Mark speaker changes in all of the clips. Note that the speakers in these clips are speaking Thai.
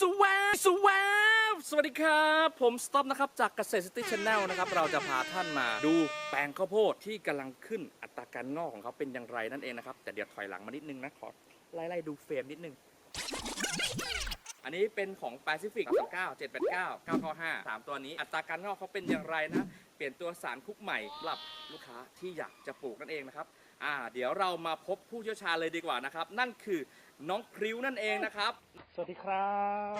Speaker 1: สวาสวาสวัสดีครับ ผมสต็อปนะครับ จากเกษตรซิตี้ชาแนลนะครับ เราจะพาท่านมาดูแปลงข้าวโพดที่กำลังขึ้นอัตราการงอกของเขาเป็นอย่างไรนั่นเองนะครับ แต่เดี๋ยวถอยหลังมานิดนึงนะ ขอไล่ๆดูเฟรมนิดนึง อันนี้เป็นของ Pacific 39 789 995 3 ตัวนี้ อัตราการงอกเขาเป็นอย่างไรนะ เปลี่ยนตัวสารคุกใหม่สำหรับลูกค้าที่อยากจะปลูกนั่นเองนะครับอ่าเดี๋ยวเรามาพบผู้เชี่ยวชาญเลยดีกว่านะครับ นั่นคือ น้องพริ้วนั่นเองนะครับ
Speaker 2: สวัสดีครับ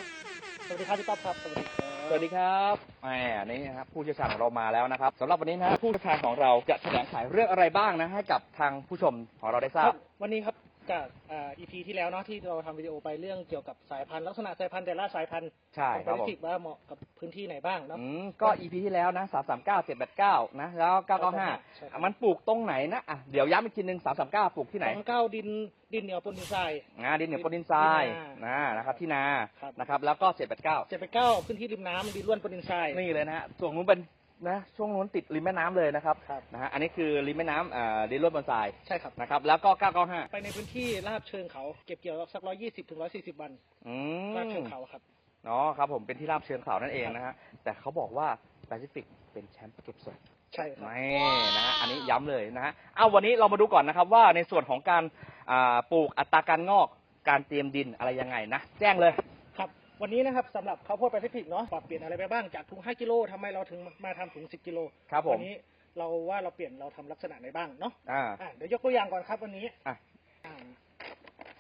Speaker 2: สวัสดีครับพี่ต๊อบครับ สวัสดีครับ
Speaker 1: สวัสดีครับแหมนี่นะครับผู้เชี่ยวชาญของเรามาแล้วนะครับสำหรับวันนี้นะผู้เชี่ยวชาญของเราจะแถลงขายเรื่องอะไรบ้างนะให้กับทางผู้ชมของเราได้ทรา
Speaker 2: ครับบวันนี้ครับ จากอ่า EP ที่แล้วเนาะที่เราทำวิดีโอไปเรื่องเกี่ยวกับสายพันธุ์ลักษณะสายพันธุ์แต่ละสายพันธุ์
Speaker 1: ใช่
Speaker 2: ของ
Speaker 1: ครับผม
Speaker 2: แปซิฟิกว่าเหมาะกับพื้นที่ไหนบ้างเนาะ
Speaker 1: อืมก็ EP ที่แล้วนะ339 789นะแล้ว
Speaker 2: ใช่ครับ
Speaker 1: 995มันปลูกตรงไหนนะอะเดี๋ยวย้ำอีกทีหนึ่ง339ปลูกที่ไหน
Speaker 2: สองเก้าดินดินเหนียวปนดินทราย
Speaker 1: งาดินเหนียวปนดินทราย
Speaker 2: ที่นา
Speaker 1: นะนะครับที่นา
Speaker 2: ครับ
Speaker 1: นะครับแล้วก็789
Speaker 2: เจ็ดไปเก้าพื้นที่ริมน้ำดินล้วนปนดินทราย
Speaker 1: นี่เลยนะฮะส่วนนู้นเป็น นะช่วงนู้นติดริมแม่น้ำเลยนะครับ
Speaker 2: ครับ
Speaker 1: นะฮะอันนี้คือริมแม่น้ำอ่าดินล้วนบนทราย
Speaker 2: ใช่ครับ
Speaker 1: นะครับแล้วก็ 995
Speaker 2: ไปในพื้นที่ราบเชิงเขาเก็บเกี่ยวสักร้อยยี่สิบถึงร้อยสี่สิบวัน
Speaker 1: อื
Speaker 2: ราบเชิ
Speaker 1: ม
Speaker 2: งเขาครับ
Speaker 1: อ๋อครับผมเป็นที่ราบเชิงเขานั่นเองนะฮะแต่เขาบอกว่าแปซิฟิกเป็นแชมป์เก็บศพ
Speaker 2: ใช่ครับ
Speaker 1: นี่นะฮะอันนี้ย้ำเลยนะฮะเอาวันนี้เรามาดูก่อนนะครับว่าในส่วนของการอ่าปลูกอัตราการงอกการเตรียมดินอะไรยังไงนะ แจ้งเลย
Speaker 2: ครับ วันนี้นะครับสำหรับข้าวโพดแปซิฟิกเนาะปรับเปลี่ยนอะไรไปบ้างจากถุง 5 กิโลทำไมเราถึงมาทำถุง 10 กิโล
Speaker 1: ครับผม
Speaker 2: วันนี้เราว่าเราเปลี่ยนเราทำลักษณะไหนบ้างเนาะ
Speaker 1: อ่า
Speaker 2: อะเดี๋ยวยกตัวอย่างก่อนครับวันนี้
Speaker 1: อะ
Speaker 2: อ่า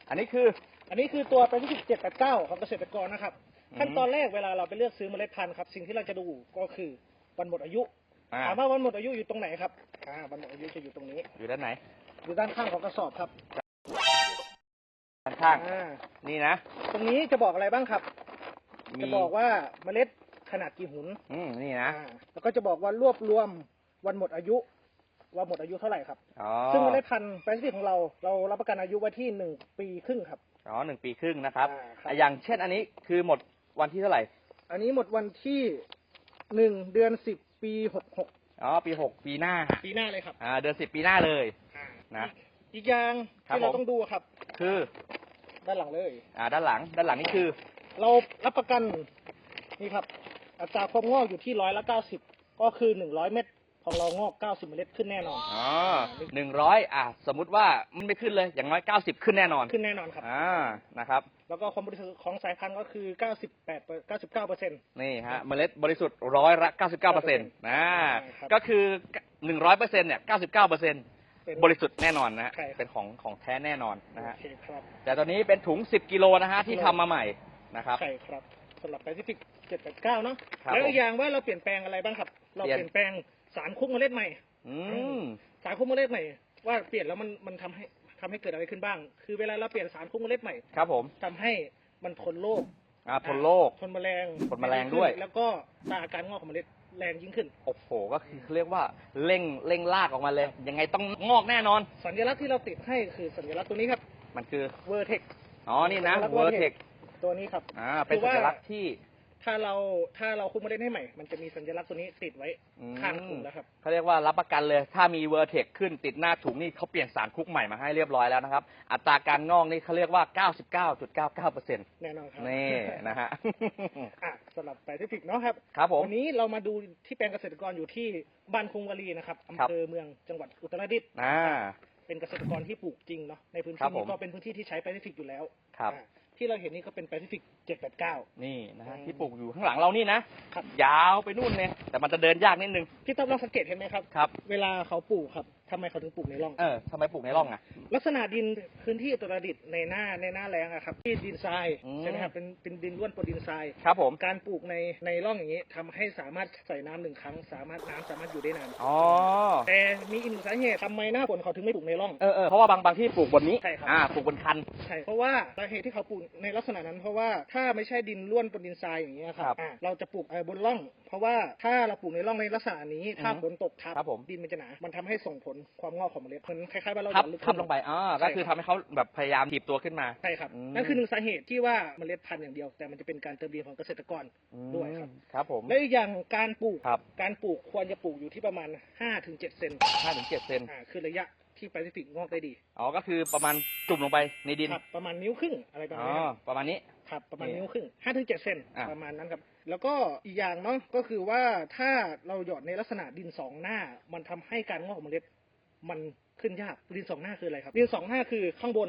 Speaker 1: อันนี้คือ
Speaker 2: อันนี้คือตัวแปซิฟิก789ของเกษตรกรนะครับ
Speaker 1: อืม
Speaker 2: ขั้นตอนแรกเวลาเราไปเลือกซื้อเมล็ดพันธุ์ครับสิ่งที่เราจะดูก็คือวันหมดอายุ
Speaker 1: อ่า
Speaker 2: ถามว่าวันหมดอายุอยู่ตรงไหนครับอ่าวันหมดอายุจะอยู่ตรงนี้
Speaker 1: อยู่ด้านไหน
Speaker 2: อยู่ด้านข้างของกระสอบครับ
Speaker 1: ด้านข้าง
Speaker 2: อ่า
Speaker 1: นี่นะ
Speaker 2: ตรงนี้จะบอกอะไรบ้างครับ
Speaker 1: มี
Speaker 2: จะบอกว่าเมล็ดขนาดกี่หุน
Speaker 1: อืมนี่นะ
Speaker 2: อ่าแล้วก็จะบอกว่ารวบรวมวันหมดอายุ ว่าหมดอายุเท่าไหร่ครับ
Speaker 1: อ๋อ
Speaker 2: ซึ่งเมล็ดพันธุ์แปซิฟิกของเรา เรารับประกันอายุไว้ที่หนึ่งปีครึ่งครับ
Speaker 1: อ๋อหนึ่งปีครึ่งนะครับ
Speaker 2: อ่าครับ
Speaker 1: อะอย่างเช่นอันนี้คือหมดวันที่เท่าไหร่
Speaker 2: อันนี้หมดวันที่หนึ่งเดือนสิบปีหกหก
Speaker 1: อ๋อ ปีหกปีหน้า
Speaker 2: ปีหน้าเลยครับ
Speaker 1: อ่า เดือนสิบปีหน้าเลย
Speaker 2: อ่า
Speaker 1: นะ
Speaker 2: อีกอย่าง
Speaker 1: ครับ
Speaker 2: ที่เรา
Speaker 1: ผม
Speaker 2: ต้องดูครับ
Speaker 1: คือ
Speaker 2: ด้านหลังเลย
Speaker 1: อ่า ด้านหลัง ด้านหลังนี่คือ
Speaker 2: เรารับประกันนี่ครับ อัตราความงอกอยู่ที่ร้อยละเก้าสิบก็คือหนึ่งร้อยเม็ดของเรางอกเก้าสิบเมล็ดขึ้นแน่นอน
Speaker 1: อ๋อหนึ่งร้อยอะสมมุติว่ามันไม่ขึ้นเลยอย่างน้อยเก้าสิบขึ้นแน่นอน
Speaker 2: ขึ้นแน่นอนครับ
Speaker 1: อ่า นะครับ
Speaker 2: แล้วก็ความบริสุทธิ์ของสายพันธุ์ก็คือเก้าสิบแปดเก้าสิบเก้าเปอร์เซ็นต์
Speaker 1: นี่ฮะเมล็ดบริสุทธิ์ร้อยละเก้าสิบเก้าเปอร์เซ็นต์นะ
Speaker 2: ครับ
Speaker 1: ก็คือหนึ่งร้อยเปอร์เซ็นต์เนี่ยเก้าสิบเก้าเปอร์เซ็นต์
Speaker 2: เป็น
Speaker 1: บริสุทธิ์แน่นอนนะฮะ
Speaker 2: ใช่ครับ
Speaker 1: เป็นของของแท้แน่นอนนะฮะ
Speaker 2: โอเคครับ
Speaker 1: แต่ตอนนี้เป็นถุงสิบกิโลนะฮะที่ทำมาใหม่ นะครับ
Speaker 2: ใช่ครับสำหรับแปซิฟิกเจ็ดแปดเก้าเนาะ
Speaker 1: ครับ
Speaker 2: แล้วอี
Speaker 1: ผม
Speaker 2: กอย่างว่าเราเปลี่ยนแปลงอะไรบ้างครับ เรา
Speaker 1: เปลี่ยน
Speaker 2: เปลี่ยนแปลงสารคุกเมล็ดใหม่
Speaker 1: อืม
Speaker 2: สารคุกเมล็ดใหม่ ว่าเปลี่ยนแล้วมันมันทำให้ทำให้เกิดอะไรขึ้นบ้าง คือเวลาเราเปลี่ยนสารคุกเมล็ดใหม่
Speaker 1: ครับผม
Speaker 2: ทำให้มันทนโรค
Speaker 1: อ่าทนโรค
Speaker 2: ทนแมลง
Speaker 1: ทนแมลงด้วย
Speaker 2: แล้วก็ตาอาการงอกของเมล็ดแรงยิ่งขึ้น
Speaker 1: โอ้โห ก็คือเรียกว่าเร่งเร่งลากออกมาเลย ยังไงต้องงอกแน่นอน
Speaker 2: สัญลักษณ์ที่เราติดให้คือสัญลักษณ์ตัวนี้ครับ
Speaker 1: มันคือ
Speaker 2: เวอร์เทค
Speaker 1: อ๋อ นี่นะ
Speaker 2: สัญลักษณ์
Speaker 1: เวอร์เท
Speaker 2: Vertex
Speaker 1: ค
Speaker 2: ตัวนี้ครับ
Speaker 1: อ่าเป็น
Speaker 2: คือ
Speaker 1: สั
Speaker 2: ว่า
Speaker 1: ญลักษณ์ที่
Speaker 2: ถ้าเราถ้าเราคุกเมล็ดให้ใหม่ มันจะมีสัญลักษณ์ตัวนี้ติดไว้
Speaker 1: อืม
Speaker 2: ข้างถุงแล้วครับ
Speaker 1: เขาเรียกว่ารับประกันเลย ถ้ามีเวอร์เทคขึ้นติดหน้าถุงนี่เขาเปลี่ยนสารคุกใหม่มาให้เรียบร้อยแล้วนะครับ อัตราการงอกนี่เขาเรียกว่า 99.99%
Speaker 2: แน่นอนครับ
Speaker 1: นี่นะฮะ
Speaker 2: อะสำหรับแปซิฟิกเนาะครับ
Speaker 1: ครับผม
Speaker 2: วันนี้เรามาดูที่แปลงเกษตรกรอยู่ที่บ้านคุงวารีนะครับอำเภอเมืองจังหวัดอุตรดิตถ์
Speaker 1: อ่า
Speaker 2: เป็นเกษตรกรที่ปลูกจริงเนาะในพื้น
Speaker 1: ครั
Speaker 2: ที่
Speaker 1: บผม
Speaker 2: นี้ก็เป็นพื้นที่ที่ใช้แปซิฟิกอยู่แล้ว
Speaker 1: ครับ
Speaker 2: อะ ที่เราเห็นนี่ก็เป็นแปซิฟิก789
Speaker 1: นี่นะฮะ
Speaker 2: อืม
Speaker 1: ที่ปลูกอยู่ข้างหลังเรานี่นะ
Speaker 2: ครับ
Speaker 1: ยาวไปนู่นเนี่ยแต่มันจะเดินยากนิดนึง
Speaker 2: พี่ต๊อบลองสังเกตเห็นไหมครับ
Speaker 1: ครับ
Speaker 2: เวลาเขาปลูกครับ ทำไมเขาถึงปลูกในร่อง
Speaker 1: เออทำไมปลูกในร่องอะ
Speaker 2: ลักษณะดินพื้นที่อุตรดิตถ์ในหน้าในหน้าแรงอะครับที่ดินทราย
Speaker 1: อืม
Speaker 2: ใช่ไหมครับเป็นเป็นดินล้วนปนดินทราย
Speaker 1: ครับผม
Speaker 2: การปลูกในในร่องอย่างนี้ทำให้สามารถใส่น้ำหนึ่งครั้ง สามารถน้ำสามารถอยู่ได้นาน
Speaker 1: อ๋อ
Speaker 2: แต่มีอีกหนึ่งสาเหตุทำไมหน้าฝนเขาถึงไม่ปลูกในร่อง
Speaker 1: เออเออเพราะว่าบางบางที่ปลูกบนนี้
Speaker 2: ใช่ครับ
Speaker 1: อ่า ปลูกบนคัน
Speaker 2: ใช่เพราะว่าสาเหตุที่เขาปลูกในลักษณะนั้น เพราะว่าถ้าไม่ใช่ดินล้วนปนดินทรายอย่างเงี้ยค
Speaker 1: ครั
Speaker 2: รับบอะเราจะปลูกเอ่อบนร่อง เพราะว่าถ้าเราปลูกในร่องในลักษณะนี้ถ้า
Speaker 1: อือฮึ
Speaker 2: ฝนตกทับ
Speaker 1: ครับผม
Speaker 2: ดินมันจะหนา มันทำให้ส่งผลความงอกของเมล็ดเหมือนคล้ายๆว่าเรา
Speaker 1: ทับ
Speaker 2: หย่อนลึก
Speaker 1: ทับ
Speaker 2: ขึ้น
Speaker 1: ลงไปอ่าก็คือทำให้เขาแบบพยายามถีบตัวขึ้นมา
Speaker 2: ใช่ครับ
Speaker 1: อืม
Speaker 2: นั่นคือหนึ่งสาเหตุที่ว่าเมล็ดพันธุ์อย่างเดียว แต่มันจะเป็นการเติมดินของเกษตรกรด้วยครับ
Speaker 1: อืมครับผม
Speaker 2: และอีกอย่างการปลูก
Speaker 1: ครับ
Speaker 2: การปลูกควรจะปลูกอยู่ที่ประมาณ5-7ถึงเซน
Speaker 1: ห้าถึงเจ็ดเซน
Speaker 2: อ่าคือระยะที่แปซิฟิกงอกได้ดี
Speaker 1: อ๋อ ก็คือประมาณจุ่มลงไปในดิน
Speaker 2: ครับ ประมาณนิ้วครึ่งอะไรประ
Speaker 1: อ๋
Speaker 2: มาณ
Speaker 1: อ
Speaker 2: นี้ครับ
Speaker 1: ประมาณนี้
Speaker 2: ครับ ประมาณ
Speaker 1: นี่
Speaker 2: นิ้วครึ่งห้าถึงเจ็ดเซน
Speaker 1: อะ
Speaker 2: ประมาณนั้นครับ แล้วก็อีกอย่างเนาะ ก็คือว่าถ้าเราหยอดในลักษณะดินสองหน้า มันทำให้การงอกของเมล็ด มันขึ้นยากดินสองหน้าคืออะไรครับดินสองหน้าคือข้างบน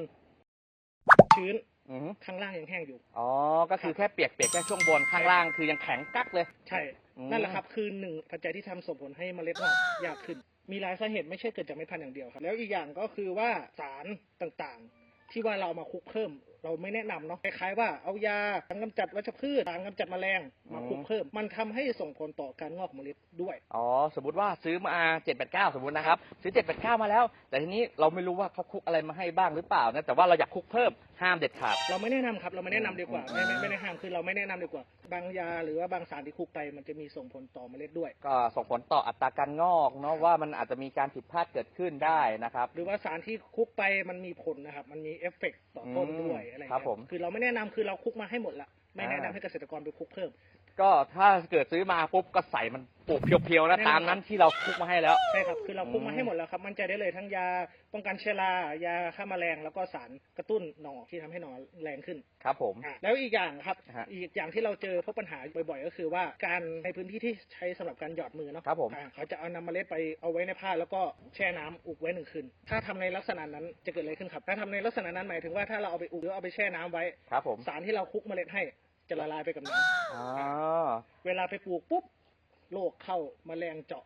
Speaker 2: ชื้น
Speaker 1: อือฮึ
Speaker 2: ข้างล่างยังแห้งอยู่
Speaker 1: อ๋อ ก็คือแค่เปียกเปียกๆแค่ช่วงบนข้างล่างคือยังแข็งกักเลย
Speaker 2: ใช่
Speaker 1: อืม
Speaker 2: นั่นแหละครับ คือหนึ่งปัจจัยที่ทำส่งผลให้เมล็ดงอกยากขึ้น มีหลายสาเหตุไม่ใช่เกิดจากเม็ดพันธุ์อย่างเดียวครับ แล้วอีกอย่างก็คือว่าสารต่างๆ ที่ว่าเราเอามาคลุกเพิ่ม เราไม่แนะนำเนาะคล้ายๆว่าเอายาสารกำจัดวัชพืชสารกำจัดแมลงมาคลุกเพิ่ม มันทำให้ส่งผลต่อการงอกของเมล็ดด้วย
Speaker 1: อ๋อ สมมติว่าซื้อมาเจ็ดแปดเก้าสมมตินะครับ ซื้อเจ็ดแปดเก้ามาแล้ว แต่ทีนี้เราไม่รู้ว่าเขาคลุกอะไรมาให้บ้างหรือเปล่านะแต่ว่าเราอยากคลุกเพิ่มห้ามเด็ดขาด
Speaker 2: เราไม่แนะนำครับเราไม่แนะนำดีกว่า
Speaker 1: อืม
Speaker 2: ไม่ไม่ไม่ได้ห้ามคือเราไม่แนะนำดีกว่า บางยาหรือว่าบางสารที่คลุกไปมันจะมีส่งผลต่อเมล็ดด้วย
Speaker 1: ก็ส่งผลต่ออัตราการงอกเนาะว่ามันอาจจะมีการผิดพลาดเกิดขึ้นได้นะครับ
Speaker 2: หรือว่าสารที่คลุกไปมันมีผลนะครับ มันมีเอฟเฟกต์ต่อต้นด้วยอะไร
Speaker 1: ครับ
Speaker 2: เงี้ย
Speaker 1: ผม
Speaker 2: คือเราไม่แนะนำคือเราคลุกมาให้หมดละไม่แนะนำ
Speaker 1: อ่า
Speaker 2: ให้เกษตรกรไปคลุกเพิ่ม
Speaker 1: ก็ถ้าเกิดซื้อมาปุ๊บก็ใส่มันปลูกเพียวๆนะ
Speaker 2: แน่นอน
Speaker 1: ตามนั้นที่เราคลุกมาให้แล้ว
Speaker 2: ใช่ครับ คือเราคลุก
Speaker 1: อื
Speaker 2: มามให้หมดแล้วครับมั่นใจได้เลยทั้งยาป้องกันเชื้อรายาฆ่าแมลงแล้วก็สารกระตุ้นหนอที่ทำให้หนอแรงขึ้น
Speaker 1: ครับผม
Speaker 2: อะแล้วอีกอย่างครับ
Speaker 1: ฮะ
Speaker 2: อีกอย่างที่เราเจอพบปัญหาบ่อยๆ ก็คือว่าการในพื้นที่ที่ใช้สำหรับการหยอดมือเนาะ
Speaker 1: ครับผม
Speaker 2: อะเขาจะเอานำเมล็ดไปเอาไว้ในผ้าแล้วก็แช่น้ำอุกไว้หนึ่งคืนถ้าทำในลักษณะนั้นจะเกิดอะไรขึ้นครับ ถ้าทำในลักษณะนั้นหมายถึงว่าถ้าเราเอาไปอุกหรือเอาไปแช่น้ำไว้
Speaker 1: ครับผม
Speaker 2: สารที่เราคลุกเมล็ดให้ จะละลายไปกับน้ำ
Speaker 1: อ๋อ
Speaker 2: เวลาไปปลูกปุ๊บโรคเข้าแมลงเจาะ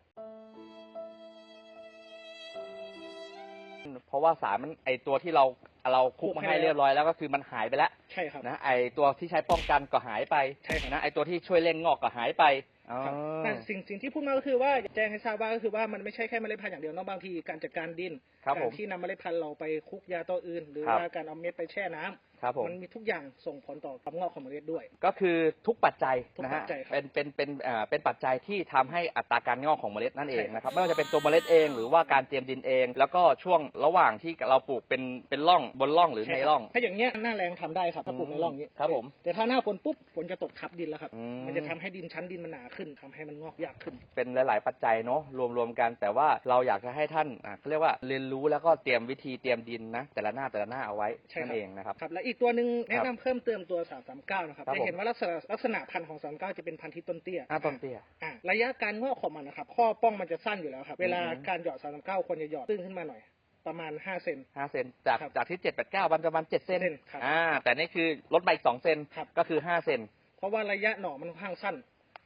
Speaker 1: เพราะว่าสารมันไอตัวที่เราเราคลุกมาให้เรียบร้อยแล้วก็คือมันหายไปแล้ว
Speaker 2: ใช่ครับ
Speaker 1: นะไอตัวที่ใช้ป้องกันก็หายไป
Speaker 2: ใช่ครับ
Speaker 1: นะไอตัวที่ช่วยเร่งงอกก็หายไปอ๋อ
Speaker 2: ครับนั่นสิ่งสิ่งที่พูดมาก็คือว่าแจ้งให้ทราบว่าก็คือว่ามันไม่ใช่แค่เมล็ดพันธุ์อย่างเดียวเนอะบางทีการจัดการดิน
Speaker 1: ครับผ
Speaker 2: การ
Speaker 1: ม
Speaker 2: ที่นำเมล็ดพันธุ์เราไปคลุกยาตัวอื่น หรือ
Speaker 1: ครับ
Speaker 2: ว่าการเอาเม็ดไปแช่น้ำ
Speaker 1: ครับผม
Speaker 2: มันมีทุกอย่างส่งผลต่อความงอกของเมล็ดด้วย
Speaker 1: ก็คือทุกปัจจัย
Speaker 2: ทุก
Speaker 1: นะ
Speaker 2: ปั
Speaker 1: ฮะ
Speaker 2: จจัยครับ
Speaker 1: เป็นเป็นเป็นเอ่อเป็นปัจจัยที่ทำให้อัตราการงอกของเมล็ดนั่นเอง
Speaker 2: ใช่ครับ
Speaker 1: นะครับไม่ว่าจะเป็นตัวเมล็ดเองหรือว่าการเตรียมดินเอง แล้วก็ช่วงระหว่างที่เราปลูกเป็นเป็นร่องบนร่องหรือในร่อง
Speaker 2: ถ้าอย่างเงี้ยหน้าแรงทำได้ครับถ้าปลูกในร่องนี้
Speaker 1: ครับผม
Speaker 2: แต่ถ้าหน้าฝนปุ๊บฝนจะตกทับดินแล้วครับ
Speaker 1: อืม
Speaker 2: มันจะทำให้ดินชั้นดินมันหนาขึ้นทำให้มันงอกยากขึ้น
Speaker 1: เป็นหลาย ๆ ปัจจัยเนาะรวม ๆ กัน แต่ว่าเราอยากจะให้ท่านอ่าเขาเรียกว่าเรียนรู้แล้วก็เตรียมวิธีเตรียมดินนะแต่ละหน้าแต่ละหน้าเอาไว้
Speaker 2: ใช่ครับ
Speaker 1: นั่นเองนะครับ
Speaker 2: ครับและอีกตัวหนึ่งแนะนำเพิ่มเติมตัว339นะครับ
Speaker 1: ครับ
Speaker 2: จะเห็นว่าลักษณะลักษณะพันธุ์ของ39จะเป็นพันธุ์ที่ต้นเตี้ย
Speaker 1: หน้าต้นเตี้ย
Speaker 2: อะระยะการงอกของมันนะครับ ข้อป้องมันจะสั้นอยู่แล้วครับ เวลา
Speaker 1: อือฮึ
Speaker 2: การหยอด339ควรจะหยอดตื้นขึ้นมาหน่อยประมาณ5เซน
Speaker 1: ห้าเซนจาก
Speaker 2: ครับ
Speaker 1: จากที่เจ็ดแปดเก้ามันประมาณเจ็ดเซน
Speaker 2: เซนครับ
Speaker 1: อ่า แต่นี่คือลดมาอีกสองเซน
Speaker 2: ครับ
Speaker 1: ก็คือห้าเซน
Speaker 2: เพราะว่าระยะหน่อมันค่อนข้างสั้น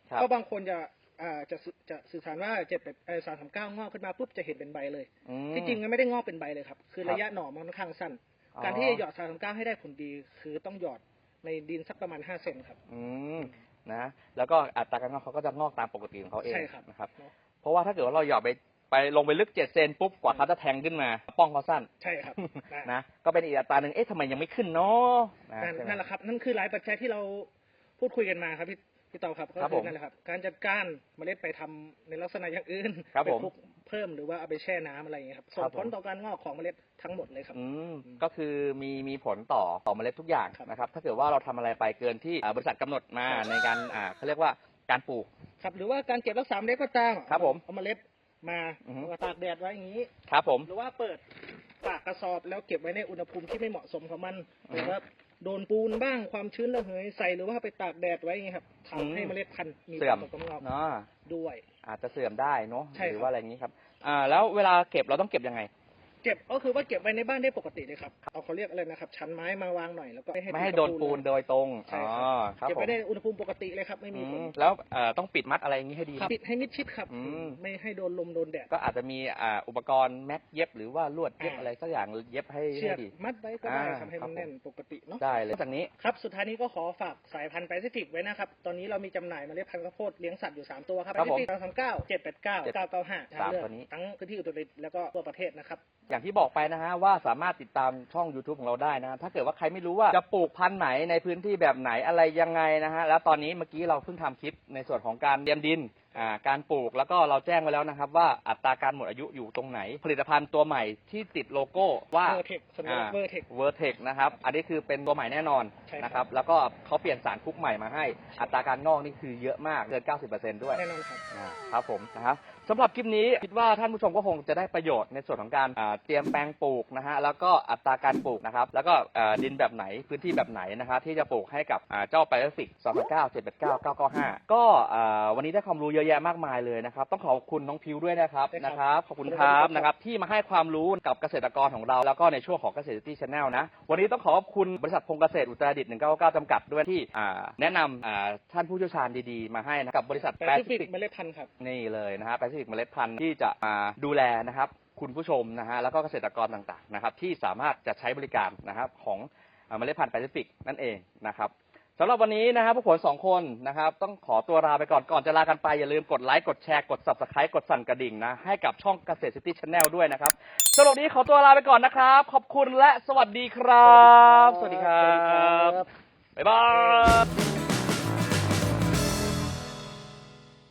Speaker 1: ครับ
Speaker 2: ก็บางคนจะอ่าจะสื่อจะสื่อสารว่าเจ็ดเป็ดสามสามเก้างอกขึ้นมาปุ๊บจะเห็นเป็นใบเลย
Speaker 1: อืม
Speaker 2: ที่จริงมันไม่ได้งอกเป็นใบเลยครับ คือ
Speaker 1: ครับ
Speaker 2: ระยะหน่อมันค่อนข้างสั้น
Speaker 1: อ๋อ
Speaker 2: การที่จะหยอดสามสามเก้าให้ได้ผลดี คือต้องหยอดในดินสักประมาณห้าเซนครับ
Speaker 1: อืมนะ แล้วก็อัตราการงอกเขาก็จะงอกตามปกติของเขาเอง
Speaker 2: ใช่ครับ
Speaker 1: นะครับ
Speaker 2: เนอะ
Speaker 1: เพราะว่าถ้าเกิดว่าเราหยอดไปไปลงไปลึกเจ็ดเซนปุ๊บกว่าเขาจะแทงขึ้นมาป้องเขาสั้น
Speaker 2: ใช่ครับนะ
Speaker 1: นะก็เป็นอีกอัตราหนึ่งเอ๊ะทำไมยังไม่ขึ้นเนาะนะ
Speaker 2: นั่น
Speaker 1: ใช่ไหม
Speaker 2: นั่นแหละครับ นั่นคือหลายปัจจัยที่เราพูดคุยกันมาครับพี่ พี่เตาครับก็
Speaker 1: ครับ
Speaker 2: คื
Speaker 1: ผ
Speaker 2: อ
Speaker 1: ม
Speaker 2: นั่นแหละครับ การจัดการเมล็ดไปทำในลักษณะอย่างอื่น
Speaker 1: ครับ
Speaker 2: ไป
Speaker 1: ผม
Speaker 2: คลุกเพิ่มหรือว่าเอาไปแช่น้ำอะไรอย่างเงี้ยครับส่ง
Speaker 1: ครับ
Speaker 2: ผ
Speaker 1: ผ
Speaker 2: ล
Speaker 1: ม
Speaker 2: ต่อการงอกของเมล็ดทั้งหมดเลยครับ
Speaker 1: อืมก็คือมีมีผลต่อต่อเมล็ดทุกอย่าง
Speaker 2: ครับ
Speaker 1: นะครับ ถ้าเกิดว่าเราทำอะไรไปเกินที่อ่าบริษัทกำหนดมา
Speaker 2: ครับ
Speaker 1: ในการอ่าเขาเรียกว่าการปลูก
Speaker 2: ครับหรือว่าการเก็บรักษาเมล็ดก็ตาม
Speaker 1: ครับผม
Speaker 2: เอาเมล็ดมา
Speaker 1: อือฮึ
Speaker 2: เอามาตากแดดไว้อย่างนี้
Speaker 1: ครับผม
Speaker 2: หรือว่าเปิดปากกระสอบแล้วเก็บไว้ในอุณหภูมิที่ไม่เหมาะสมของมัน
Speaker 1: อือฮึ
Speaker 2: หรือว่า โดนปูนบ้างความชื้นระเหยใส่หรือว่าไปตากแดดไว้อย่างนี้ครับ
Speaker 1: อืม
Speaker 2: ทำให้เมล็ดพันธุ์มี
Speaker 1: เสื่อม
Speaker 2: ผลต่อความงอก
Speaker 1: เนาะ
Speaker 2: ด้วย
Speaker 1: อาจจะเสื่อมได้เนาะ
Speaker 2: ใช่ครับ
Speaker 1: หรือว่าอะไรอย่างนี้ครับ อ่า แล้วเวลาเก็บเราต้องเก็บยังไง
Speaker 2: เก็บก็คือว่าเก็บไว้ในบ้านได้ปกติเลยครับเอาเขาเรียกอะไรนะครับชั้นไม้มาวางหน่อยแล้วก็
Speaker 1: ไม่ให้โดนปูนโดยตรง
Speaker 2: ใช่
Speaker 1: อ๋อ
Speaker 2: ครับ
Speaker 1: ครับ
Speaker 2: เก็บ
Speaker 1: ผม
Speaker 2: ไว้ในอุณหภูมิปกติเลยครับไม่มี
Speaker 1: อื
Speaker 2: ผล
Speaker 1: มแล้วเอ่อต้องปิดมัดอะไรอย่างนี้ให้ดี
Speaker 2: ครับ
Speaker 1: นะ
Speaker 2: ปิดให้มิดชิดครับ
Speaker 1: อืม
Speaker 2: ไม่ให้โดนลมโดนแดด
Speaker 1: ก็อาจจะมีอ่าอุปกรณ์แม็กเย็บหรือว่าลวดเย็บ
Speaker 2: อ่า
Speaker 1: อะไรสักอย่างเย็บให้
Speaker 2: เชือ
Speaker 1: ให้
Speaker 2: ก
Speaker 1: ดี
Speaker 2: มัดไว้ก็ได้
Speaker 1: อ่า
Speaker 2: ครับให้
Speaker 1: ครั
Speaker 2: มั
Speaker 1: บ
Speaker 2: น
Speaker 1: ผม
Speaker 2: แน่นปกติเนาะ
Speaker 1: ได้เลยจากนี้
Speaker 2: ครับสุดท้ายนี้ก็ขอฝากสายพันธุ์แปซิฟิกไว้นะครับ ตอนนี้เรามีจำหน่ายเมล็ดพันธุ์ข้าวโพดเลี้ยงสัตว์อยู่ 3 ตัวครับ
Speaker 1: ครับ
Speaker 2: แป
Speaker 1: ผม
Speaker 2: ซิฟิกสามเก้าเจ็ดแปดเก้าเก้าเก้าห้า
Speaker 1: สาม
Speaker 2: เลือก
Speaker 1: ตัวนี้
Speaker 2: ทั้งพื้นที่อุตรดิตถ์แล้วก็ทั่วประเทศนะครับ
Speaker 1: อย่างที่บอกไปนะฮะว่าสามารถติดตามช่อง YouTube ของเราได้นะ ถ้าเกิดว่าใครไม่รู้ว่าจะปลูกพันธุ์ไหนในพื้นที่แบบไหนอะไรยังไงนะฮะแล้วตอนนี้เมื่อกี้เราเพิ่งทำคลิปในส่วนของการเตรียมดิน การปลูกแล้วก็เราแจ้งไว้แล้วนะครับ ว่าอัตราการหมดอายุอยู่ตรงไหน ผลิตภัณฑ์ตัวใหม่ที่ติดโลโก้ว่า
Speaker 2: เวอร์เทคสนุกเวอร์เทค
Speaker 1: เวอร์เทคนะครับ อันนี้คือเป็นตัวใหม่แน่นอน
Speaker 2: ใช่ครับ
Speaker 1: นะครับ แล้วก็เขาเปลี่ยนสารคุกใหม่มาให้ อัตราการงอกนี่คือเยอะมากเกิน 90%ด้วย
Speaker 2: แน่นอนครับ
Speaker 1: อ่าครับผมนะครับสำหรับคลิปนี้คิดว่าท่านผู้ชมก็คงจะได้ประโยชน์ในส่วนของการอ่าเตรียมแปลงปลูกนะฮะแล้วก็อัตราการปลูกนะครับ แล้วก็อ่าดินแบบไหนพื้นที่แบบไหนนะครับที่จะปลูกให้กับอ่าเจ้าไบโอฟิก2 9 7 8 9 9 9 5ก็อ่าวันนี้ได้ความรู้เยอะแยะมากมายเลยนะครับ ต้องขอบคุณน้องพิวด้วยนะครับ
Speaker 2: ได้ครับ
Speaker 1: นะครับขอบคุณครับนะครับที่มาให้ความรู้กับเกษตรกรของเรา แล้วก็ในช่วงของเกษตรที่ชแนลนะ วันนี้ต้องขอขอบคุณบริษัทพงเกษตรอุตรดิตถ์199จำกัดด้วยที่อ่าแนะนำอ่าท่านผู้เชี่ยวชาญดีๆ มาให้นะกับบริษัท
Speaker 2: แปซิฟิก
Speaker 1: Pacific
Speaker 2: เมล็ดพันธุ์ครับ
Speaker 1: นี่เลยนะฮะแปซิฟิกเมล็ดพันธุ์ที่จะมาดูแลนะครับ คุณผู้ชมนะฮะแล้วก็เกษตรกรต่างๆนะครับที่สามารถจะใช้บริการนะครับของเอ่อเมล็ดพันธุ์แปซิฟิกนั่นเองนะครับ สำหรับวันนี้นะครับพวกผมสองคนนะครับ ต้องขอตัวลาไปก่อนก่อนจะลากันไป อย่าลืมกดไลค์กดแชร์กด subscribe กดสั่นกระดิ่งนะ ให้กับช่องเกษตรซิตี้ชาแนลด้วยนะครับสำหรับวันนี้ขอตัวลาไปก่อนนะครับ ขอบคุณและสวัสดีครับ สวัสดีครับ บ๊ายบาย